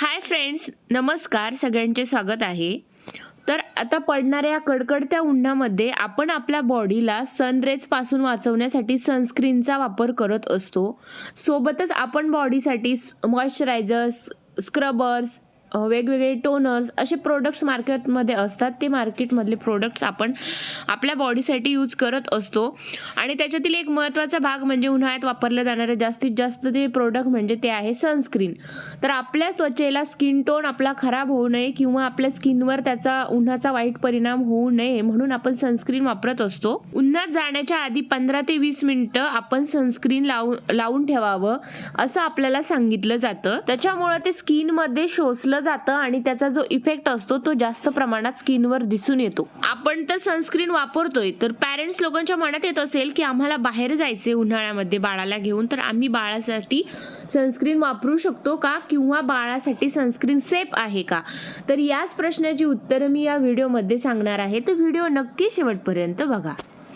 Hi friends नमस्कार सगळ्यांचे स्वागत आहे. तर आता पडणाऱ्या कडकडत्या उन्हामध्ये आपण आपल्या बॉडीला सनरेजपासून वाचवण्यासाठी सनस्क्रीनचा वापर करत असतो. सोबतच आपण बॉडीसाठी मॉइश्चरायझर्स स्क्रबर्स वेगवेगळे टोनर्स असे प्रोडक्ट्स मार्केटमध्ये असतात. ते मार्केटमधले प्रोडक्ट्स आपण आपल्या बॉडीसाठी यूज करत असतो. आणि त्याच्यातील एक महत्त्वाचा भाग म्हणजे उन्हाळ्यात वापरल्या जाणारे जास्तीत जास्त ते प्रोडक्ट म्हणजे ते आहे सनस्क्रीन तर आपल्या त्वचेला स्किन टोन आपला खराब होऊ नये किंवा आपल्या स्किनवर त्याचा उन्हाचा वाईट परिणाम होऊ नये म्हणून आपण सनस्क्रीन वापरत असतो. उन्हात जाण्याच्या आधी पंधरा ते वीस मिनटं आपण सनस्क्रीन लावून लावून ठेवावं असं आपल्याला सांगितलं जातं. त्याच्यामुळं ते स्किनमध्ये शोषलं जातं आणि त्याचा जो इफेक्ट असतो तो जास्त प्रमाणात स्किनवर दिसून येतो. आपण तर सनस्क्रीन वापरतोय तर पॅरेंट्स लोकांच्या मनात येत असेल की आम्हाला बाहेर जायचे उन्हाळ्यामध्ये बाळाला घेऊन तर आम्ही बाळासाठी सनस्क्रीन वापरू शकतो का? किंवा बाळासाठी सनस्क्रीन सेफ आहे का? तर याच प्रश्नाची उत्तरं मी या व्हिडिओमध्ये सांगणार आहे. तर व्हिडिओ नक्की शेवटपर्यंत बघा.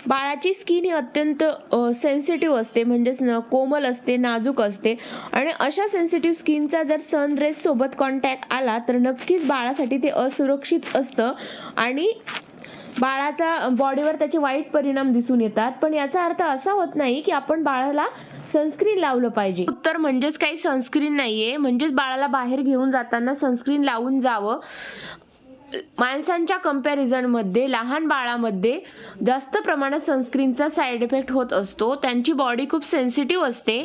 बाळाची स्किन ही अत्यंत सेन्सिटिव्ह असते म्हणजेच न कोमल असते नाजूक असते. आणि अशा सेन्सिटिव्ह स्किनचा जर सनरेज सोबत कॉन्टॅक्ट आला तर नक्कीच बाळासाठी ते असुरक्षित असतं. आणि बाळाचा बॉडीवर त्याचे वाईट परिणाम दिसून येतात. पण याचा अर्थ असा होत नाही की आपण बाळाला सनस्क्रीन लावलं पाहिजे. उत्तर म्हणजेच काही सनस्क्रीन नाहीये. म्हणजेच बाळाला बाहेर घेऊन जाताना सनस्क्रीन लावून जावं. माणसांच्या कम्पॅरिझनमध्ये लहान बाळामध्ये जास्त प्रमाणात सनस्क्रीनचा साईड इफेक्ट होत असतो. त्यांची बॉडी खूप सेन्सिटिव्ह असते.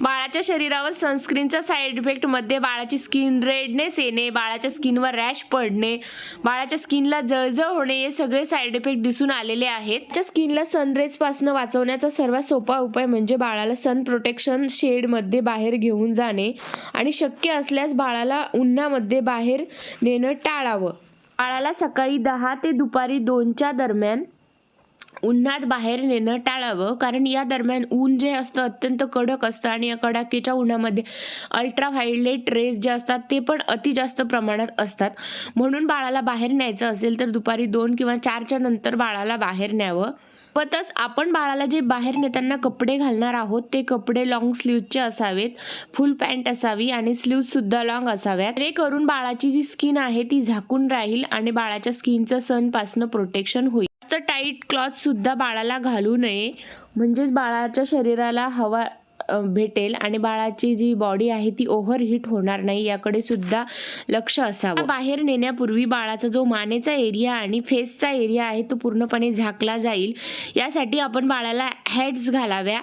बाळाच्या शरीरावर सनस्क्रीनचा साईड इफेक्टमध्ये बाळाची स्किन रेडनेस येणे बाळाच्या स्किनवर रॅश पडणे बाळाच्या स्किनला जळजळ होणे हे सगळे साईड इफेक्ट दिसून आलेले आहेत. त्या स्किनला सनरेजपासून वाचवण्याचा सर्वात सोपा उपाय म्हणजे बाळाला सन प्रोटेक्शन शेडमध्ये बाहेर घेऊन जाणे आणि शक्य असल्यास बाळाला उन्हामध्ये बाहेर नेणं टाळावं. बाळाला सकाळी दहा ते दुपारी दोनच्या दरम्यान उन्हात बाहेर नेणं टाळावं. कारण या दरम्यान ऊन जे असतं अत्यंत कडक असतं आणि या कडाकेच्या उन्हामध्ये अल्ट्रा व्हायलेट रेज जे असतात ते पण अति जास्त प्रमाणात असतात. म्हणून बाळाला बाहेर न्यायचं असेल तर दुपारी दोन किंवा चारच्या नंतर बाळाला बाहेर न्यावं. सोबतच आपण बाळाला जे बाहेर नेताना कपडे घालणार आहोत ते कपडे लॉंग स्लीवचे असावेत फुल पॅन्ट असावी आणि स्लीव सुद्धा लॉंग असाव्यात. जेणेकरून बाळाची जी स्किन आहे ती झाकून राहील आणि बाळाच्या स्किनचं सनपासनं प्रोटेक्शन होईल. जास्त टाईट क्लॉथ सुद्धा बाळाला घालू नये. म्हणजेच बाळाच्या शरीराला हवा भेटेल आणि बाळाची जी बॉडी आहे ती ओव्हर होणार नाही याकडे सुद्धा लक्ष असावं. बाहेर नेण्यापूर्वी बाळाचा जो मानेचा एरिया आणि फेसचा एरिया आहे तो पूर्णपणे झाकला जाईल. यासाठी आपण बाळाला हॅड्स घालाव्या.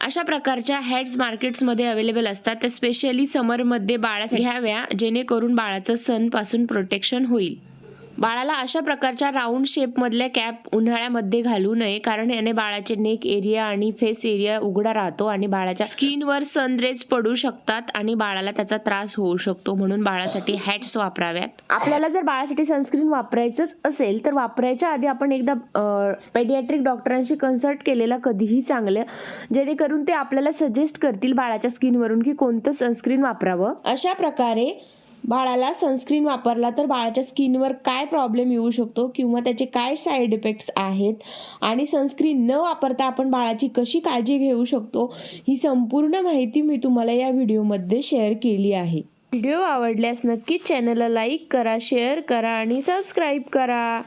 अशा प्रकारच्या हॅड्स मार्केट्समध्ये अवेलेबल असतात. तर स्पेशली समरमध्ये बाळा घ्याव्या जेणेकरून बाळाचं सनपासून प्रोटेक्शन होईल. बाळाला अशा प्रकारच्या राऊंड शेपमधल्या कॅप उन्हाळ्यामध्ये घालू नये कारण याने बाळाचे नेक एरिया आणि फेस एरिया उघडा राहतो आणि बाळाच्या स्किनवर सनरेज पडू शकतात आणि बाळाला त्याचा त्रास होऊ शकतो म्हणून बाळासाठी हॅट्स वापराव्यात. आपल्याला जर बाळासाठी सनस्क्रीन वापरायचंच असेल तर वापरायच्या आधी आपण एकदा पेडियाट्रिक डॉक्टरांशी कन्सल्ट केलेलं कधीही चांगलं जेणेकरून ते आपल्याला सजेस्ट करतील बाळाच्या स्किनवरून की कोणतं सनस्क्रीन वापरावं. अशा प्रकारे बाळाला सनस्क्रीन वापरला तर बाळाच्या स्किनवर काय प्रॉब्लेम येऊ शकतो किंवा त्याचे काय साईड इफेक्ट्स आहेत? आणि सनस्क्रीन न वापरता आपण बाळाची कशी काळजी घेऊ शकतो? ही संपूर्ण माहिती मी तुम्हाला या व्हिडिओमध्ये शेअर केली आहे. व्हिडिओ आवडल्यास नक्कीच चॅनलला लाईक करा शेअर करा आणि सबस्क्राईब करा.